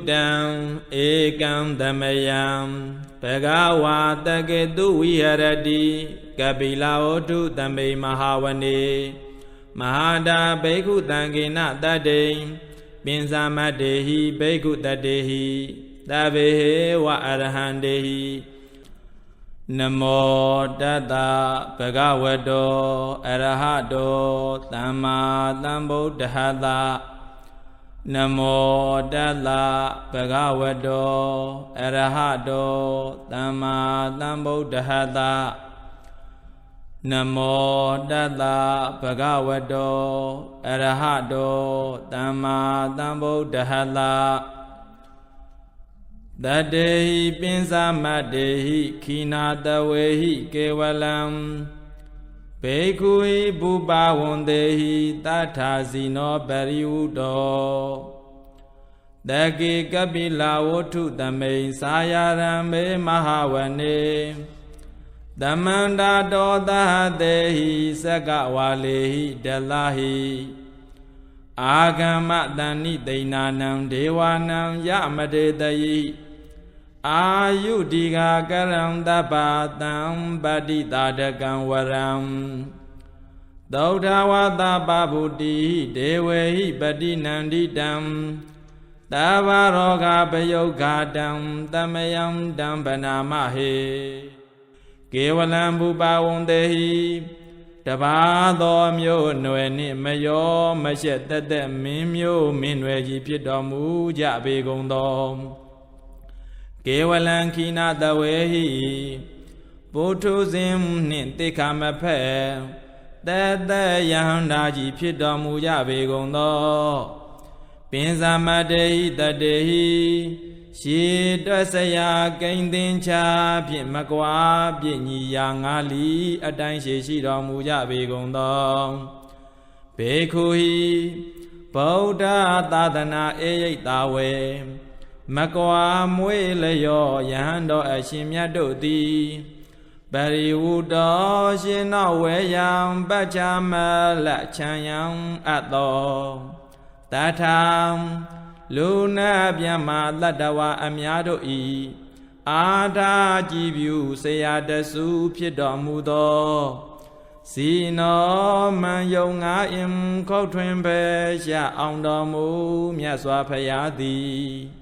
ဧဝမေတုတံဧကံသမယံဘဂဝါတကေတုဝိဟရတိကပိလာဝတ္ထုသမိမဟာဝနေမဟာတာဘိက္ခုတံကေနတတ္တိပင်စမတ္တေဟိဘိက္ခုတတ္တေဟိသဗ္ဗေဟေဝအရဟံတေဟိနမောတတ္တဘဂဝတောအရဟတောသမ္မာသမ္ဗုဒ္ဓဟတ နမောတတ္တဘဂဝတောအရဟတောသမ္မာသမ္ဗုဒ္ဓဟတနမောတတ္တဘဂဝတောအရဟတောသမ္မာသမ္ဗုဒ္ဓဟတတတေဟိပိစမတ္တေဟိခိနာတဝေဟိကေဝလံ ဘေကုဟိဘူပါဝန္တေဟိတထာစီနောပရိဝုတောတကေကပိလာဝတ္ထုတမိန်စာယရံမေမဟာဝနေတမန္တာတောသဟတေဟိသကဝါလေဟိဒလဟိအာဂမတဏိတိဏနံဒေဝနံယမတေတယိ အာယုဒီဃကရံတပ္ပတံပတိတာတကံဝရံသောထဝသပဗုတိဒေဝေဟိပတိနန္တိတံတဘာရောဂပယုဂာတံတမယံတံဗနာမဟေကေဝလံဘူပါဝံတေဟိတဘာသောမျိုးအနွယ်နှင့်မယောမရှက်တသက်မင်းမျိုးမင်းနွယ်ကြီးဖြစ်တော်မူကြပေကုန်သော ကေဝလံခိနာတဝေဟိပုထုဇဉ်နှင့်တိခမဖက်တသက်ယဟန္တာကြီးဖြစ်တော်မူကြပေကုန်သောပင်စမတေဟိတတေဟိရှေတွက်စရာကိန်းသင်္ချာဖြင့်မကွာပြည့်ညီရာငါလီ အတိုင်းရှိရှိတော်မူကြပေကုန်သောဘေခုဟိဗုဒ္ဓသာသနာအေယိတ်တာဝေ မကွာမွေလျောယဟန်တော်အရှင်မြတ်တို့သည်ပရိဝုတောရှင်တော်ဝေယံပัจฉမလချံယံအပ်တော်တထာလူနာပြမတတ္တဝအများတို့ဤအာထာကြည်ပြုဆရာတဆူဖြစ်တော်မူသောစီနောမံယုံငါအင်ခောက်ထွင်ပဲရအောင်တော်မူမြတ်စွာဘုရားသည်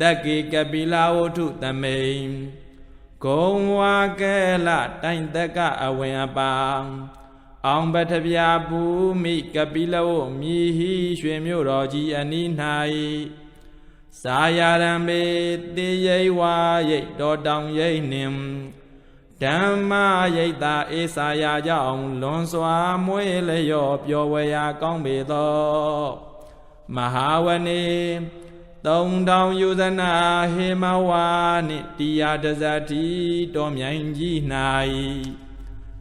တက္ကိကပိလာဝုထုတမိန်ဂုံဝါကဲလတိုင်တကအဝင်အပါအောင်ပထဗျာဘူမိကပိလဝမြည်ဟိရွှေမြို့တော်ကြီးအနီး၌စာယာရံမေတေရိဝါရိတ်တော်တောင်ရိတ်နှင်ဓမ္မရိတ်တာအေစာယာကြောင့်လွန်စွာမွေးလျော့ပျော်ဝေရာကောင်းပေသော မဟာဝနေ သုံးတောင်ယူဇနာဟေမဝါနှင့်တရားတဇတိတော်မြိုင်ကြီး၌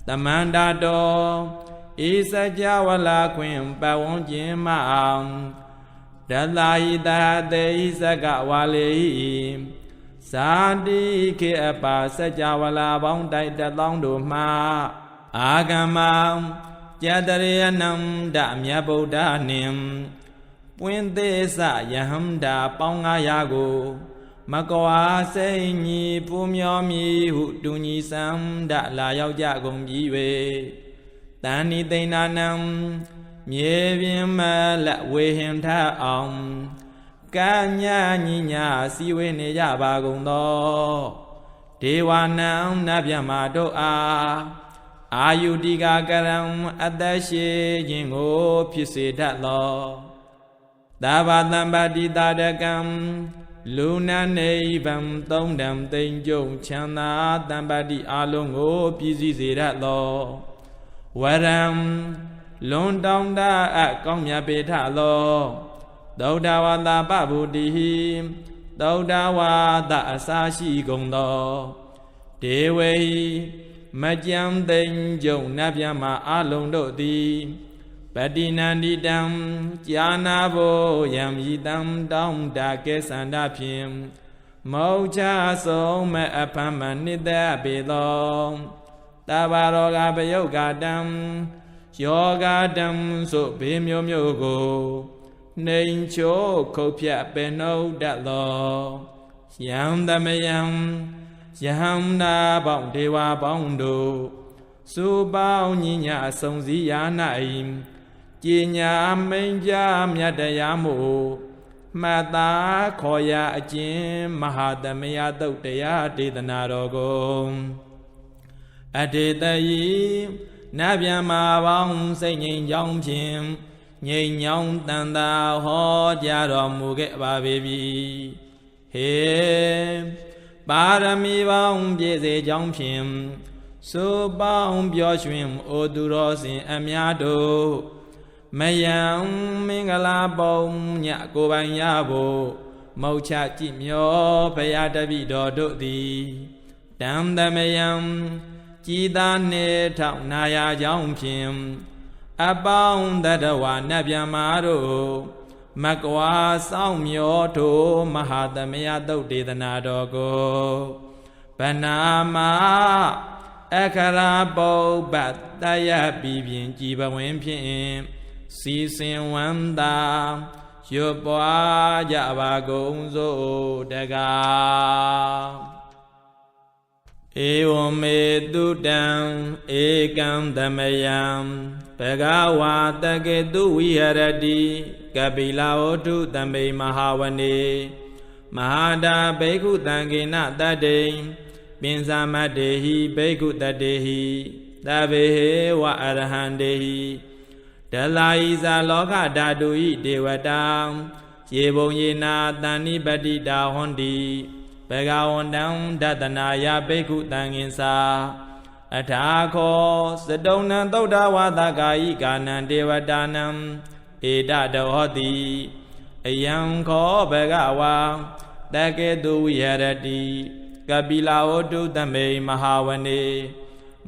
တမန္တာတော်ဤစကြဝဠာခွင်ပဝန်းကျင်မအောင်ဒလဟိတတေဤစကဝါလေဤဇာတိခေအပါစကြဝဠာပေါင်းတိုက်တသောတို့မှအာဂမံကြတရေနံဒမြတ်ဗုဒ္ဓနှင့် ပွင့်သေးစယဟန္တာပေါင်း900ကို မကွာစိတ်ညီပူမျောမြည်ဟုတူညီစံဒလာရောက်ကြကုန်ပြီ၍တန်ဤသိဏနံမြေပြင်မလက်ဝေဟင်ထအောင်ကညာညီညာစီဝေနေကြပါကုန်သောဒေဝနံနတ်မြတ်မာတို့အားအာယုတိကာကရံအသက်ရှိခြင်းကိုဖြစ်စေတတ်သော သဗ္ဗတံပါတိတာတကံလူနာနိဗ္ဗံသုံးတံသိမ့်ကြုံချမ်းသာတမ္ပတ္တိအလုံးကိုပြည့်စည်စေရသောဝရံလွန်တောင်းတအကောင်းမြတ်ပေထသောသုဒ္ဓဝါဒပဗုတိဟိသုဒ္ဓဝါဒအစာရှိကုန်သောဒေဝေမကြံသိမ့်ကြုံနတ်ဗျမအလုံးတို့သည် ပတိနန္တိတံကြာနာဘောယံဤတံတောင်းတာကဲသန္တာဖြင့်မောချဆုံးမအဖမနိတပေသောတဘာရောဂပယုတ်ကတံယောဂတံဆိုဘေမျိုးမျိုးကိုနှိမ်ချိုးခုတ်ဖြတ်ပင်နှုတ်တတ်သောယံသမယံယဟံနာပေါင်းဒေဝပေါင်းတို့စုပေါင်းညီညာအစုံစည်းရာ၌ ကြည်ညာမိန်ကြမြတ်တရားမို့မှတ်သားခေါ်ရအကျဉ်မဟာသမယတုတ်တရားဒေသနာတော်ကိုအတေတယီနတ်ဗျမပေါင်းစိတ်ငြိမ်ချောင်းဖြင့်ငြိမ်ညောင်းတန်တာဟောကြားတော်မူခဲ့ပါပေပြီဟေပါရမီပေါင်းပြည့်စေကြောင်းဖြင့်ဆိုပေါင်းပြောရွှင်အိုသူတော်စင်အများတို့ မယံမင်္ဂလာပုံညကိုပိုင်ရဖို့မောက်ချကြည်မျောဘုရားတပိတော်တို့သည်တံသမယံကြည်သာနေထောက်နာယာကြောင့်ဖြင့်အပေါင်းတတဝနတ်ဗျမာတို့မကွာစောင့်မျောထိုမဟာသမယသုတ်ဒေသနာတော်ကိုဗနာမအခရာပုပ္ပတယပြီဖြင့်ကြည်ပဝင်ဖြင့် စီစင်ဝန္တာရွတ်ပွားကြပါကုန်စို့တကားဧဝမေတုတံဧကံသမယံဘဂဝါတကေတုဝိဟရတိကပိလာဝတုတမေမဟာဝနေမဟာတာဘိက္ခုတံကေနတတ္တိပင်စာမတ္တေဟိဘိက္ခုတတ္တေဟိသဗ္ဗေဟေဝအရဟံတေဟိ ဒလာဤဇာလောကဓာတုဤဒေဝတာယေဘုံယေနာတဏိပတိတာဟွန်တိဘဂဝန္တံဒတနာယဘိက္ခုတံငင်စာအထာခောစတုံနံသုဒ္ဓဝါဒကာယိကာနံဒေဝတာနံဧတတောဟောတိအယံခောဘဂဝါတကေတုဝိဟရတိကပိလာဝတုတမေမဟာဝနေ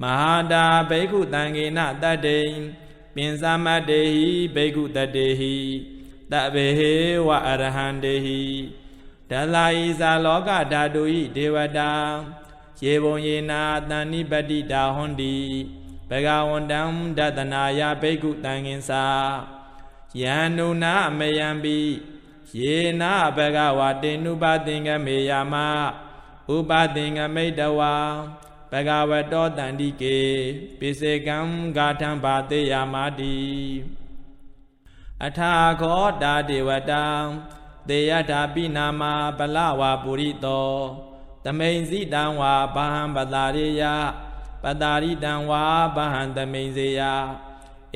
မဟာတာဘိက္ခုတံငေနတတ္တိ ပင်စမတ္တေဟိဘိက္ခုတတ္တေဟိတဗေဟေဝအရဟံတေဟိဒလာဤဇာလောကဓာတုဤဒေဝတာရေဘုံယေနာတန်နိပတိတာဟွန်တိဘဂဝန္တံဒတနာယဘိက္ခုတံငင်စာယန္နုနာမယံပိယေနာဘဂဝတေနုပသင်္ကမေယမဥပသင်္ကမိတဝါ ဘဂဝတောတန္တိကေပိစေကံဂါထံဘာတေယမာတိအထာခောတာဒေဝတံတေယတာပိနာမပလဝါပုရိတောတမိန်စီတံဝါဘာဟံပတာရိယပတာရိတံဝါဘာဟံတမိန်စေယ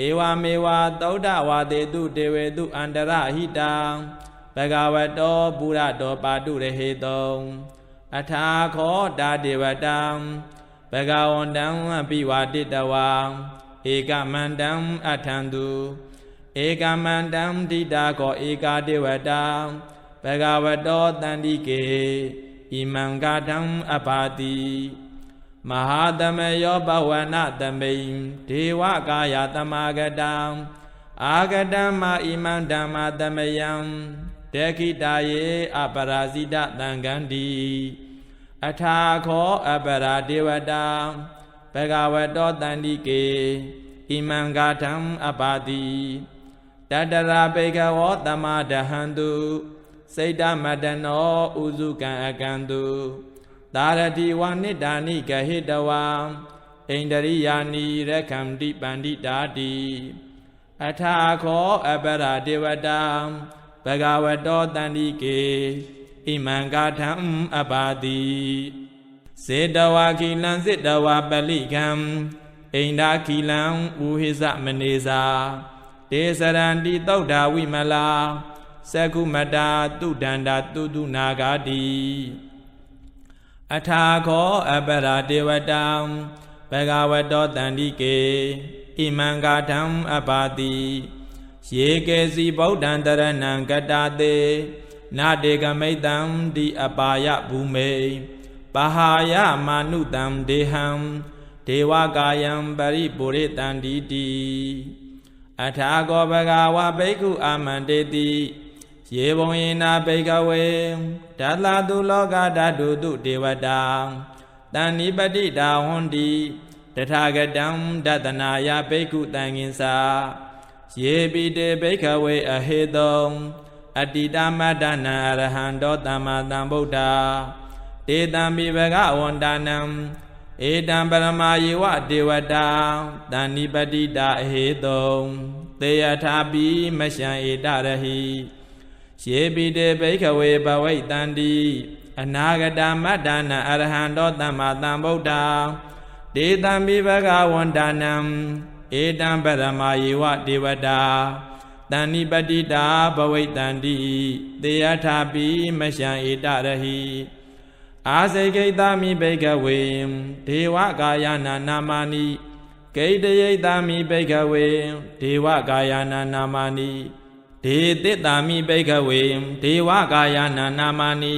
ဧဝမေဝသုဒ္ဓဝါတေတုတေဝေတုအန္တရဟိတံဘဂဝတောပုရတောပါတုရဟေတုံအထာခောတာဒေဝတံ ဘဂဝန္တံအပိဝါတိတဝံဧကမန္တံအထံတုဧကမန္တံဒိတာကောဧကာတေဝတံဘဂဝတောတန္တိကေဣမံကာတံအပါတိမဟာသမယောဘဝနသမိန်ဒေဝကာယတမဂတံအာဂတမဣမံဓမ္မသမယံတေခိတာယေအပရာဇိတသံဃန္တိ အထာခောအပရာဒေဝတာဘဂဝတောတန္တိကေဣမံကာထံအပါတိတတရာပေကဝောတမဒဟန္တုစိတ်တမတနောဥစုကံအကံတုသာရတိဝနိဒာနိကဟိတဝံဣန္ဒရိယာနိရခံတိပန္တိတာတိအထာခောအပရဒေဝတာဘဂဝတောတန္တိကေ ဣမံကာထံအပါတိစေတဝါခိလံစေတဝါပလိကံဣန္ဒာခိလံဥဟိသမနေစာတေစရန္တိသုဒ္ဓဝိမလာသကုမတာတုဒန္တာတုတုနာဂာတိအထာခောအပရာဒေဝတံဘဂဝတောတန္တိကေဣမံကာထံအပါတိယေကေစီဗုဒ္ဓံတရဏံကတတေ နာတေကမိတံဒီအပါယဘူမေပဟာယမာနုတံဒေဟံဒေဝကာယံပရိပုရိတံဒီတိအထာကောဘဂဝဘိက္ခုအာမန္တေတိယေဘုံယေနာဘိကဝေဓာလာတုလောကဓာတုတုဒေဝတာတန်နိပတိတာဟွန်တိတထာဂတံဒတနာယဘိက္ခုတန်ငင်္စာယေပိတေဘိခဝေအဟေတုံ အတ္တိတမတ္တနံအရဟံတောသမ္မာသမ္ဗုဒ္ဓတေတံမိဘဂဝန္တနံဧတံပရမယေဝဒေဝတာတဏိပတိတာအဟေတုံသေယထာပိမရှံဧတရဟိယေပိတေဘိခဝေဘဝိတန္တိအနာဂတမတ္တနာအရဟံတောသမ္မာသမ္ဗုဒ္ဓဒေတံမိဘဂဝန္တနံဧတံပရမယေဝဒေဝတာ တဏိပတိတာဘဝိတန္တိသေယထာပိမရှံဧတရဟိအာစေကိတမိဘိကဝေဒေဝကာယနာနာမာနိဂိတယိတမိဘိကဝေဒေဝကာယနာနာမာနိဒေတိတမိဘိကဝေဒေဝကာယနာနာမာနိ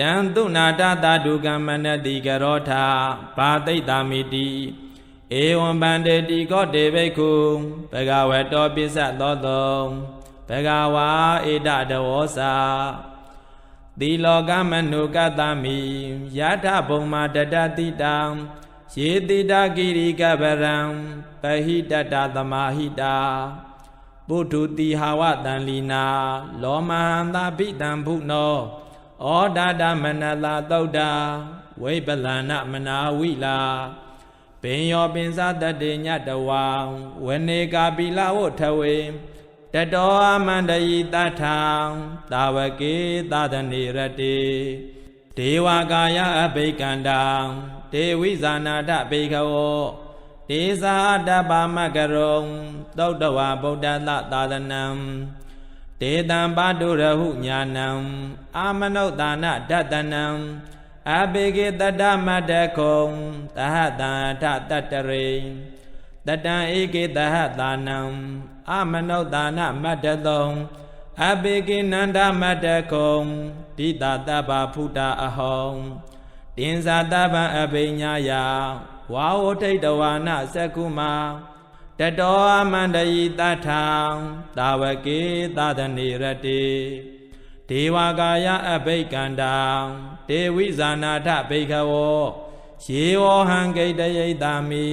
တံတုနာတသတုကမ္မနတိကရောထာဘာတိတမိတိ ဧဝံဗန္တေတိကောတေဘိက္ခုဘဂဝတောပိစ္ဆသောတောဘဂဝါဧတတဝောစာသီလောကမနုကတမိယထဘုံမာတတတိတံယေတိတာကိရိကပရံပဟိတတသမာဟိတာပုထုတိဟာဝတံလီနာလောမဟန္တာပိတံဘုနောဩဒါဒမနလာသုတ်တာဝိပလဏမနာဝိလာ ပင်ယောပင်စတတေညတဝံဝနေကာပိလဝထဝေတတောအမန္တယိတထံတာဝကေသဒနေရတေဒေဝကာယအဘိကန္တံဒေဝိဇာနာတဘေခဝောဒေဇာတပမကရုံသုတ်တဝဗုဒ္ဓသသာသနံဒေတံပါတုရဟုညာနံအာမနုဿာနဒတနံ အဘေကေတတမတခုံတဟတံထတတရေတတံဧကေတဟတာနံအာမနုဿာနမတ္တသုံအဘေကေနန္ဒမတ္တခုံဒိတာတပ္ပဖုတာအဟောတင်ဇာတပံအဘိညာယဝါဝထိတ်တဝါနသက္ကုမာတတောအမန္တယိတထံတာဝကေသဒနေရတေ ဒေဝကာယအဘိကန္တံဒေဝိဇာနာထဘိခဝောယေဝဟံဂိတယိတာမိ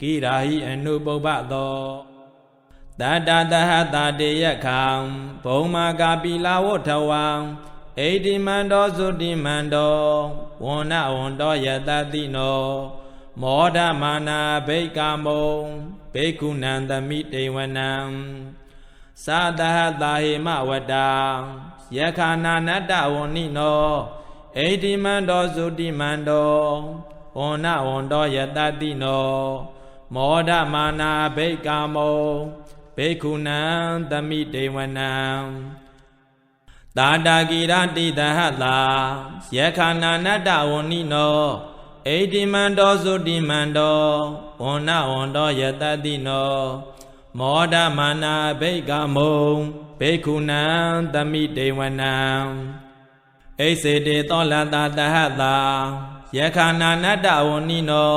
ကိရာဟိအနုပုပ္ပသောတတတဟတာတေယခံဘုံမာကာပိလာဝထဝံဣတိမန္တောသုတိမန္တောဝန္နဝန္တောယတတိနောမောဒမာနာဘိကာမုံဘိက္ခုနံသမိတေဝနံသာတဟတာဟိမဝတ္တာ ယခာနာနတ္တဝဏိနောဣတိမန္တောသုတိမန္တောဝန္နဝန္တောယတတိနောမောဒမာနာဘိကာမုံဘိက္ခုနံသမိတေဝနံတာတာကိရတိတဟတာယခာနာနတ္တဝဏိနောဣတိမန္တောသုတိမန္တောဝန္နဝန္တောယတတိနောမောဒမာနာဘိကမုံ ဘိက္ခုနံသမိတေဝနံဣစေတေသောလတာတဟတာယခာနာနတ္တဝဏိနော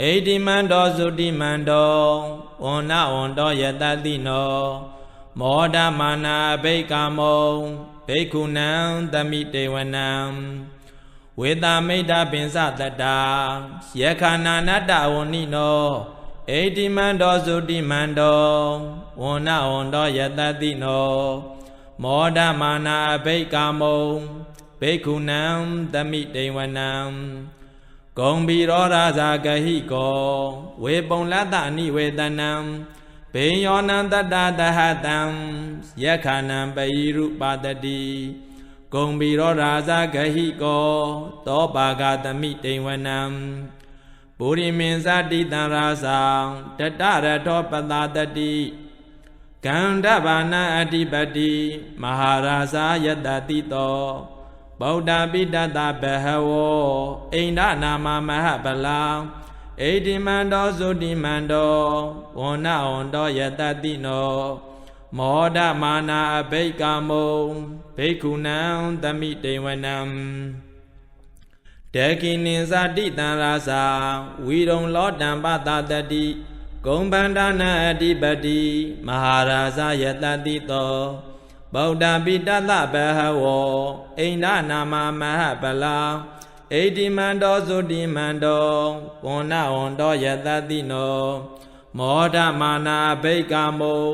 ဣတိမန္တောသုတိမန္တောဝန္နဝန္တောယတတိနောမောဒမာနာဘိကမုံဘိက္ခုနံသမိတေဝနံဝေတာမိတ်တာပင်စတတာယခာနာနတ္တဝဏိနောဣတိမန္တောသုတိမန္တော ဝန္နဝန္တောယတတိနောမောဒမာနာဘိကာမုံဘိက္ခုနံသမိတေဝနံဂုံဘီရောရာဇာကဟိကောဝေပုံလတ္တနိဝေတနံဘေယောနံတတ္တတဟတံယခာနံပယိရုပါတတိဂုံဘီရောရာဇဂဟိကောသောပါကသမိတိဝနံပုရိမင်းဇတိတံရာဇံတတရထောပတာတတိ ကန္ဓဘာနာအဓိပတိမဟာရာဇာယတတိတောဗုဒ္ဓပိတတဘဟဝောအိန္ဒနာမမဟပလံဣတိမန္တောသုတိမန္တောဝန္နဝန္တောယတတိနောမောဒမာနာအဘိကာမုံဘိက္ခုနံသမိတေဝနံတေကိနိဇာတိတံရာဇာဝီရုံလောတံပတတတိ ဂုံဗန္ဒနာအဓိပတိမဟာရာဇယတတိတောဗုဒ္ဓပိတတဘဟဝောအိန္ဒနာမမဟပလာဣတိမန္တောသုတိမန္တောဝန္နဝန္တောယတတိနောမောဒမာနာဘိကမုံ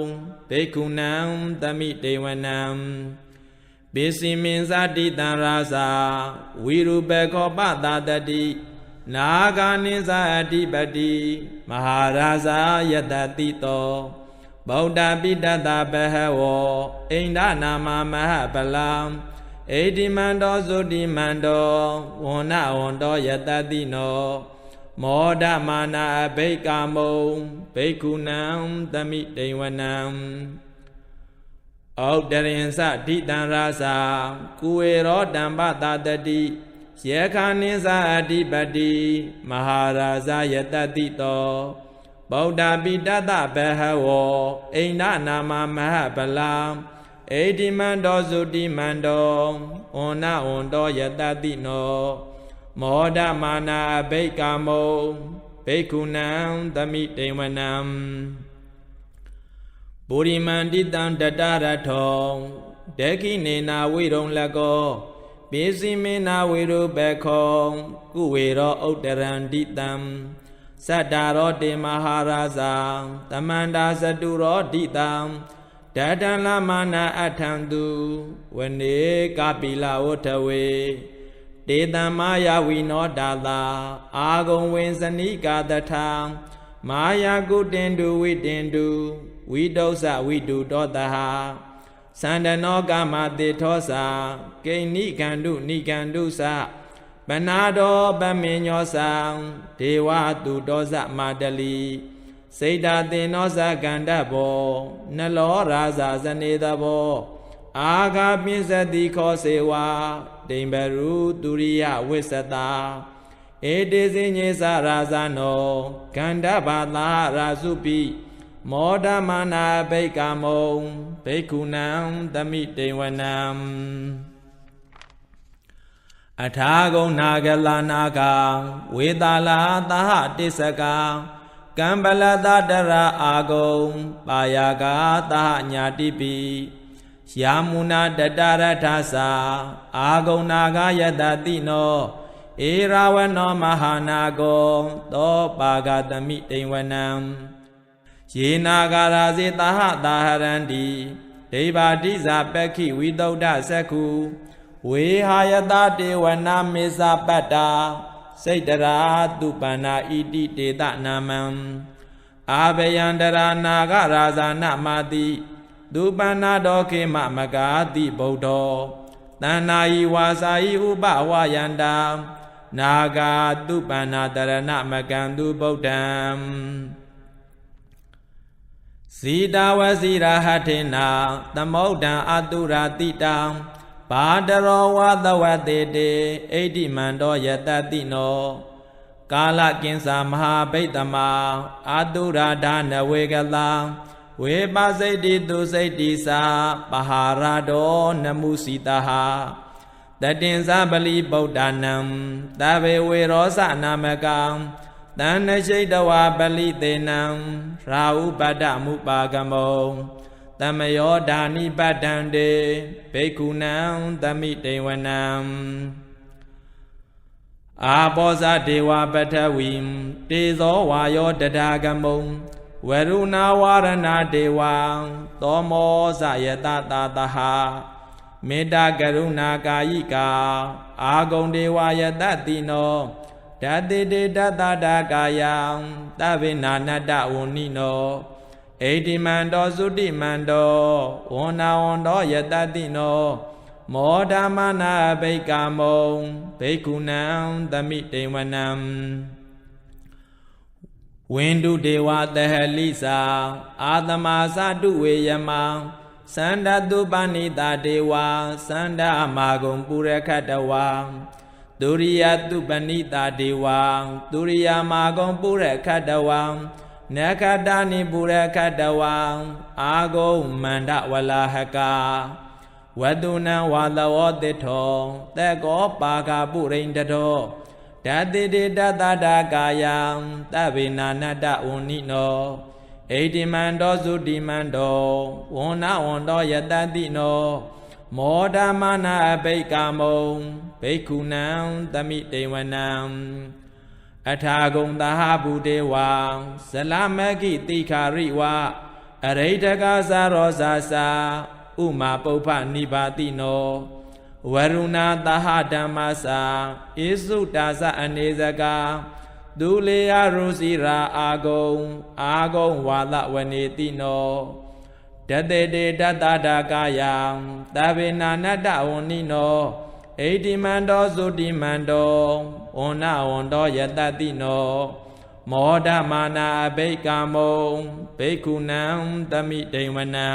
ဘေကုဏံသမိတေဝနံပိစိမင်ဇတိတံရာဇာဝိရုပခောပတာတတိ နာဂာနိဇာအတိပတိမဟာရာဇာယတတိတောဗုဒ္ဓပိတတဘဟဝောအိန္ဒနာမမဟပလံဣတိမန္တောသုတိမန္တောဝန္နဝန္တောယတတိနောမောဒမာနာအဘိကာမုံဘိက္ခုနံသမိတေဝနံဩတရင်စဒိတံရာစာကုဝေရောတံပတာတတိ ယေခာနိသအဓိပတိမဟာရာဇယတတိတောဗုဒ္ဓပိတတဘဟဝောအိန္ဒနာမမဟပလံဣတိမန္တောသုတိမန္တောဩနဝန္တောယတတိနောမောဒမာနာဘိကာမုံဘိက္ခုနံသမိတေဝနံပုရိမန္တိတံတတရထောဒေခိနေနာဝိရုံလကော ပိစိမေနာဝေရုဘခောကုဝေရောဥတ္တရန္တိတံသတ္တာရောတေမဟာရာဇာတမန္တာသတုရောတိတံတတံလမနာအထံသူဝနေကပိလဝထဝေတေတံမာယဝိနောတာတာအာဂုံဝင်စနိကာတထာမာယာကုတင်တုဝိတင်တုဝိတုစဝိတုတောတဟ သန္တနောကမတေထောစာကိဏိကန္တုနိကန္တုစပနာတော်ပမေညောသံဒေဝတုတောဇမာတလီစေတာတင်နောဇကန္တဘောနလောရာဇာဇနေတဘောအာဂာပိစတိခောစေဝါဒိံဘရုသူရိယဝိသတာဧတေစညေသရာဇနောကန္တဘာသာရာစုပိမောဒမနာဘိကမုံ ဘိက္ခုနံသမိတေဝနံအထာဂုံနာဂလနာကဝေတာလာသဟတိစကကံပလတတရအာဂုံပါယာကသဟညာတိပိယာမုနာတတရထသာအာဂုံနာဂယတတိနောဧရာဝနောမဟာနာကောသောပါဂတမိတိဝနံ ယေနာဂာရာဇေတာဟတာဟရန္တိဒိဗာတိဇာပက္ခိဝိတုဒ္ဓသက္ခုဝေဟာယတတေဝနာမေဇပတ္တာစိတ်တရာသူပန္နာဣတိတေတနာမံအာဘယန္တရာနာဂရာဇာနမာတိသူပန္နာတော်ခေမမကာတိဗုဒ္ဓောတဏ္ဏာယီဝါစာယီဥပဝယန္တာနာဂာသူပန္နာတရဏမကံသူဗုဒ္ဓံ ဇီတာဝစီရာဟထေနာသမုဒ္ဒံအတုရာတိတံဘာတရောဝသဝတေတေဣတိမန္တောယတတိနောကာလကင်္စာမဟာဗိတ္တမအာတုရာဒါနဝေကလံဝေပစိတ်တိသူစိတ်တိသာပဟာရတောနမုစီတဟာတတင်္စပလီဗုဒ္ဓနံတဘေဝေရောစနာမကံ တဏ္ဏရှိတဝါပလိသေနံရာဟုပတ္တမုပါကမောတမယောဓာနိပတ္တံတေဘိက္ခုနံသမိတေဝနံအာဘောဇဒေဝပထဝီတေဇောဝါယောတဒါကမုံဝရုဏဝရဏဒေဝံသောမောဇယတတာတဟမေတ္တာကရုဏာကာယိကာအာဂုံဒေဝယတတိနော ဓာတိတေတတတာကာယံသဗ္ဗနာနတဝဏိနောဣတိမန္တောသုတိမန္တောဝန္နာဝန္တောယတတိနောမောဓမနာဘိကာမုံဘိက္ခုနံသမိတေဝနံဝိန္ဒုဒေဝတဟလိစာအာတမသတုဝေယမံသန္တတုပဏိတာဒေဝသန္တမာဂုံပုရခတဝံ ဒုရိယတုပဏိတာဒေဝံဒုရိယမာဂုံပုရခတဝံနခတနိပုရခတဝံအာဂုံမန္တဝလာဟကာဝတုနံဝါသဝတိထောတေကောပါကပုရိန္တတောဓာတိတေတတတာကာယံတဗေနာနတဝဏိနောဣတိမန္တောသုတိမန္တောဝန္နဝန္တောယတတိနောမောဒမနာအဘိကာမုံ ဘိက္ခုနံသမိတေဝနံအထာဂုံသဟဗုဒေဝဇလမကိတိခာရိဝအရိဋကသာရောဇာစာဥမာပုပ္ပနိပါတိနောဝရုဏသဟဓမ္မစာဣစုတာဇအနေဇကဒုလေယရုစီရာအာဂုံအာဂုံဝါဒဝနေတိနောတတေတေတတတာကာယံသဗ္ဗေနာနတ္တဝဏိနော ဣတိမန္တောသုတိမန္တောဝဏဝန္တောယတတိနောမောဒမာနာအဘိကာမုံဘိက္ခုနံသမိဒိဝနံ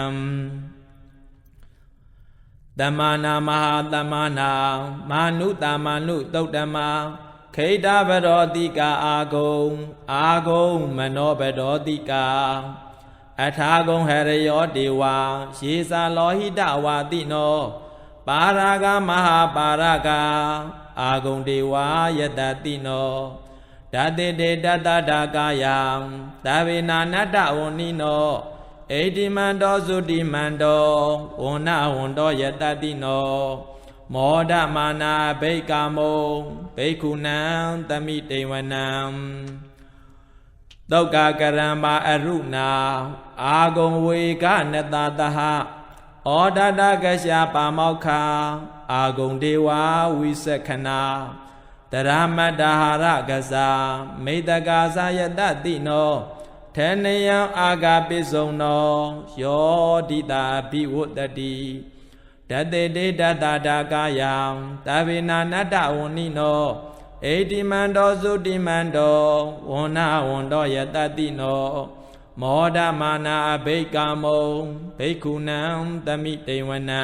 တမနာမဟာတမနာမာနုတာမနုတုတ်တမခိတဗရောတိကာအာဂုံအာဂုံမနောဗရောတိကာအထာဂုံဟရယောဒေဝရေစာလောဟိတဝါတိနော ပါရာဂမဟာပါရဂအာဂုံဒေဝယတတိနောဓာတေတေတတတာကာယံသဗ္ဗေနာနတ္တဝဏိနောဣတိမန္တောသုတိမန္တောဝဏဝန္တောယတတိနောမောဒမာနာဘိကာမုံဘိက္ခုနံသမိတေဝနံသောကကရံမာအရုဏာအာဂုံဝေကနတတဟ ဩဒတကရှာပါမောက္ခာအာဂုံဒေဝဝိသခနာတရမတ္တဟာရကစားမိတကာသယတတိနောထေနယံအာဂပိစုံနောယောဒိတာဘိဝတ္တိတတေတေတတတာကာယံတဗေနာနတ္တဝဏိနောဣတိမန္တောသုတိမန္တောဝဏဝန္တောယတတိနော မောဒမာနာအဘိကာမုံဘိက္ခုနံသမိတေဝနံ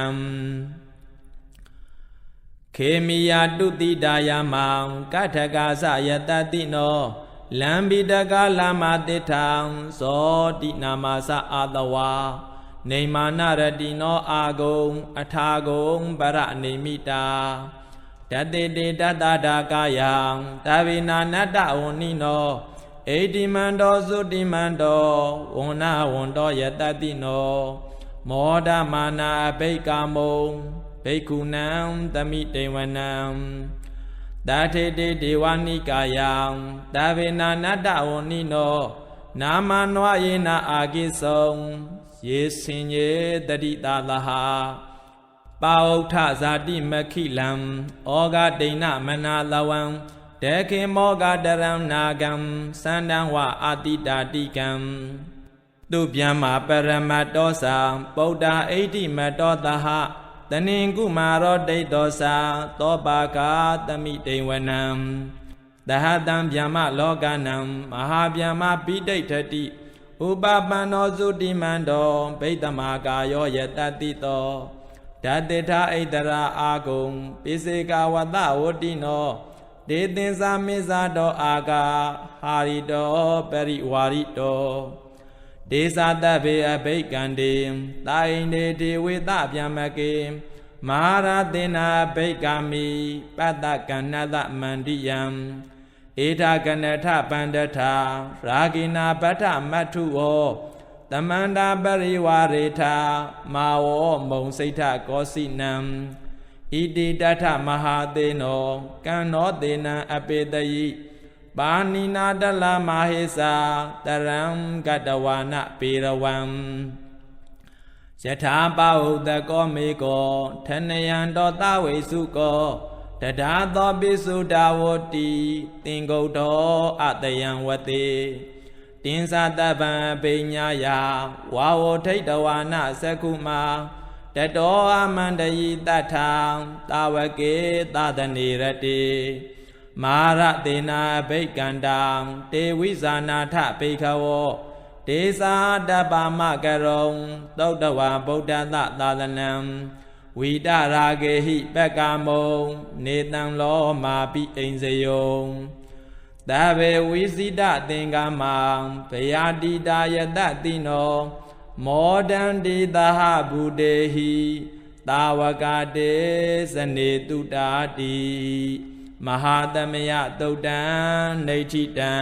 ခေမိယာတုတိတာယမံကထကာသယတတိနောလံဘိတကလာမတိထံဇောတိနာမသအာတဝါနေမာနရတိနောအာဂုံ အထာဂုံပရနေမိတာတတေတေတတတာကာယံတဗေနာနတ္တဝဏိနော ဣတိမန္တောသုတိမန္တောဝဏဝန္တောယတတိနောမောဒမာနာအဘိကာမုံဘိက္ခုနံသမိတေဝနံတာထေတေဒေဝနိကာယံတဗေနာနတ္တဝဏိနော နာမနဝယေနအာကိသုံယေစင်ယေတတိတာလဟာပါဥထဇာတိမခိလံဩဃဒိဏမနာလဝံ တေခေမောဂတရံနာဂံသန္တံဝအာတိတာတိကံသူဗျမ္မာပရမတ္တောသာပုဒ္ဓအိဋ္ဌိမတ္တောတဟတနင်ကုမာရောဒိဋ္ဌောသာသောပါကာတမိတေဝနံတဟတံဗျမ္မလောကနံမဟာဗျမ္မပိဋိဋ္ဌတိဥပပန္နောသုတိမန္တောဗိတ္တမာကာယောယတတိတောဓာတိထဣတရာအာဂုံပိစေကဝတဝတိနော ဒေသင်္စာမေဇာတောအာကာဟာရိတောပရိဝါရိတောဒေသတဗေအဘိကံတေတာဣန္ဒေဒေဝေတဗျမကေမဟာရသေနာဘိကမိပတ္တကဏ္ဍမန္တိယံဧထာကနထပန္တထရာဂိနာပဋ္ဌမတ္ထုဝတမန္တာပရိဝရေထာမာဝမုံစိဋ္ဌကောစိနံ ဣတိတထမဟာသေနောကံနောသေနံအပေတယိပါဏိနာတလမဟေစာတရံကတဝါနပေရဝံယထာပဟုတကောမေကောထနယံတောတဝိစုကောတဒါသောပိစုတာဝတိသင်္ကုတ်တော်အတယံဝတိတင်းစာတပံပိညာယဝါဝထိတ်တဝါနသကုမာ တတောအမန္တယိတထံတာဝကေသဒနေရတိမာရတေနာဘိကန္တံတေဝိဇာနာထဘိခဝောဒေသာတပမကရုံသုတ်တဝါဗုဒ္ဓသသာသနံဝိတရာဂေဟိပက္ကမုံနေတံလောမာပိအိမ်စယုံတဘေဝိစိတသင်္ကမံဗယာတိတာယတတိနော မောဒန္တိသဟဗုတေဟိတာဝကတေစနေတုတာတိမဟာသမယတုတ်တံနေဋ္ဌိတံ